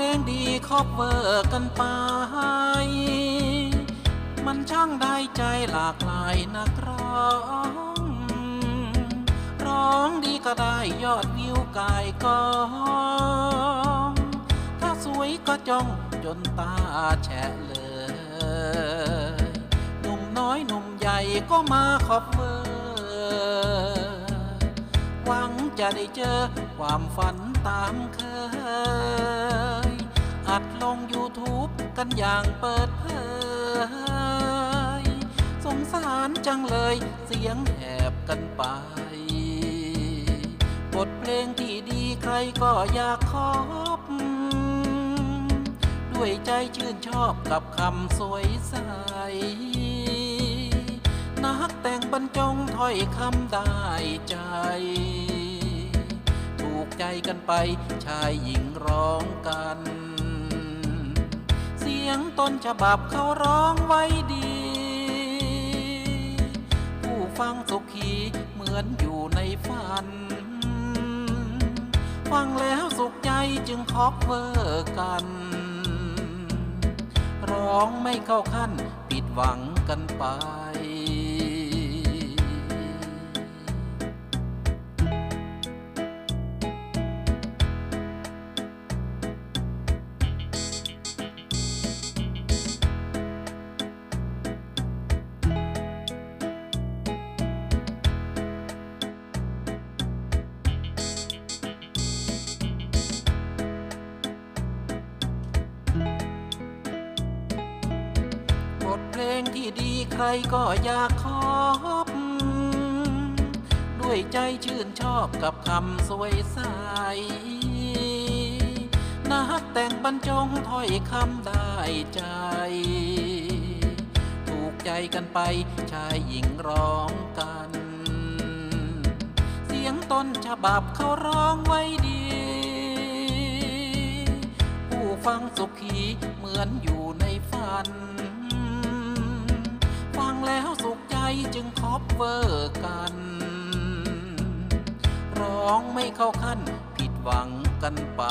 พลงดีคอบเวอร์กันไป มันช่างได้ใจหลากหลายนักร้อง ร้องดีก็ได้ยอดวิวกายกองถ้าสวยก็จ้องจนตาแฉะเลยหนุ่มน้อยหนุ่มใหญ่ก็มาขอบเวอร์หวังจะได้เจอความฝันตามเคย กันอย่างเปิดเผย สงสารจังเลยเสียงแหบกันไป บทเพลงที่ดีใครก็อยากคอบ ด้วยใจชื่นชอบกับคำสวยใส นักแต่งบรรจงถ้อยคำได้ใจถูกใจกันไปชายหญิงร้องกัน สียงต้นฉบับเขาร้องไว้ดี ผู้ฟังสุขีเหมือนอยู่ในฝัน ฟังแล้วสุขใจจึงคอกเวอร์กัน ร้องไม่เข้าขั้นผิดหวังกันไป ลงที่ดีใครก็อยากขอบด้วยใจชื่นชอบกับคำสวยใสนักแต่งบรรจงถ้อยคำได้ใจ ถูกใจกันไปชายหญิงร้องกัน เสียงต้นฉบับเขาร้องไว้ดี ผู้ฟังสุขีเหมือนอยู่ในฝัน จจึงคอบเวอร์กัน ร้องไม่เข้าขั้นผิดหวังกันไป